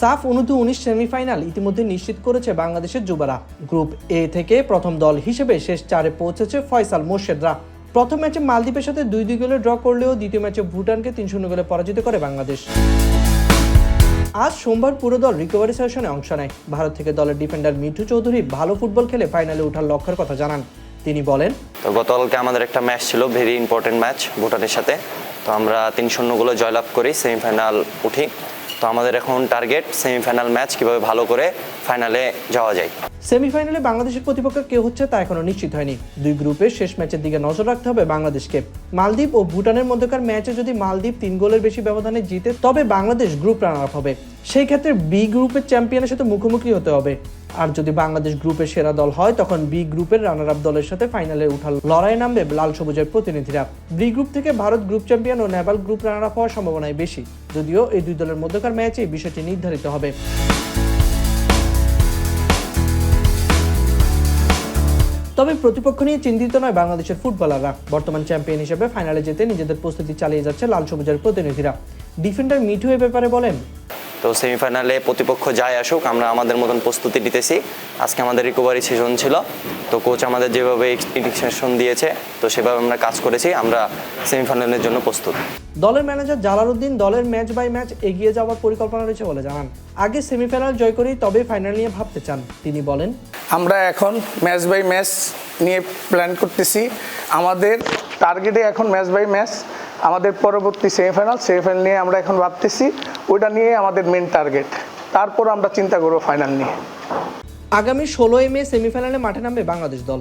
সাফ অনুদু উনিশ সেমিফাইনাল ইতিমধ্যে নিশ্চিত করেছে বাংলাদেশের যুবারা। গ্রুপ এ থেকে প্রথম দল হিসেবে শেষ চারে পৌঁছেছে ফয়সাল মোর্শেদরা। প্রথম ম্যাচে মালদ্বীপের সাথে দুই দুই গোলে ড্র করলেও দ্বিতীয় ম্যাচে ভুটানকে তিন শূন্য গোলে পরাজিত করে বাংলাদেশ। আজ সোমবার পুরো দল রিকভারি সেশনে অংশ নেয়। ভারত থেকে দলের ডিফেন্ডার মিঠু চৌধুরী ভালো ফুটবল খেলে ফাইনালে ওঠার লক্ষ্যের কথা জানান। তিনি বলেন, তো গতকালকে আমাদের একটা ম্যাচ ছিল ভেরি ইম্পর্টেন্ট ম্যাচ ভুটানের সাথে। তো আমরা তিন শূন্যগুলো জয়লাভ করি সেমিফাইনাল উঠি। তো আমাদের এখন টার্গেট সেমিফাইনাল ম্যাচ কীভাবে ভালো করে ফাইনালে যাওয়া যায়। সেমিফাইনালে বাংলাদেশের প্রতিপক্ষ কে হচ্ছে তা এখনও নিশ্চিত হয়নি। দুই গ্রুপের শেষ ম্যাচের দিকে নজর রাখতে হবে বাংলাদেশকে। মালদ্বীপ ও ভুটানের মধ্যকার ম্যাচে যদি মালদ্বীপ তিন গোলের বেশি ব্যবধানে জিতে, তবে বাংলাদেশ গ্রুপ রানার আপ হবে। সেই ক্ষেত্রে বি গ্রুপের চ্যাম্পিয়নের সাথে মুখোমুখি হতে হবে। আর যদি বাংলাদেশ গ্রুপের সেরা দল হয়, তখন বি গ্রুপের রানার আপ দলের সাথে ফাইনালে উঠার লড়াই নামবে লাল সবুজের প্রতিনিধিরা। বি গ্রুপ থেকে ভারত গ্রুপ চ্যাম্পিয়ন ও নেপাল গ্রুপ রানার আপ হওয়ার সম্ভাবনাই বেশি। যদিও এই দুই দলের মধ্যকার ম্যাচে বিষয়টি নির্ধারিত হবে। তবে প্রতিপক্ষ নিয়ে চিন্তিত নয় বাংলাদেশের ফুটবলাররা। বর্তমান চ্যাম্পিয়ন হিসেবে ফাইনালে যেতে নিজেদের প্রস্তুতি চালিয়ে যাচ্ছে লাল সবুজের প্রতিনিধিরা। ডিফেন্ডার মিঠু এ ব্যাপারে বলেন তো সেমিফাইনালে প্রতিপক্ষ যাই আসুক আমরা আমাদের মতন প্রস্তুতি নিতেছি। আজকে আমাদের রিকভারি সেশন ছিল তো কোচ আমাদের যেভাবে ইনস্ট্রাকশন দিয়েছে তো সেভাবে আমরা কাজ করেছি আমরা সেমিফাইনালের জন্য প্রস্তুত। দলের ম্যানেজার জালালউদ্দিন দলের ম্যাচ বাই ম্যাচ এগিয়ে যাওয়ার পরিকল্পনা রয়েছে বলে জানান। আগে সেমিফাইনাল জয় করেই তবে ফাইনাল নিয়ে ভাবতে চান তিনি বলেন। আমরা এখন ম্যাচ বাই ম্যাচ নিয়ে প্ল্যান করতেছি। আমাদের টার্গেটে এখন ম্যাচ বাই ম্যাচ আমাদের পরবর্তী সেমিফাইনাল সেমিফাইনাল নিয়ে আমরা এখন ভাবতেছি, ওইটা নিয়ে আমাদের মেন টার্গেট তারপর আমরা চিন্তা করব ফাইনাল নিয়ে। আগামী ষোলোই মে সেমিফাইনালে মাঠে নামবে বাংলাদেশ দল।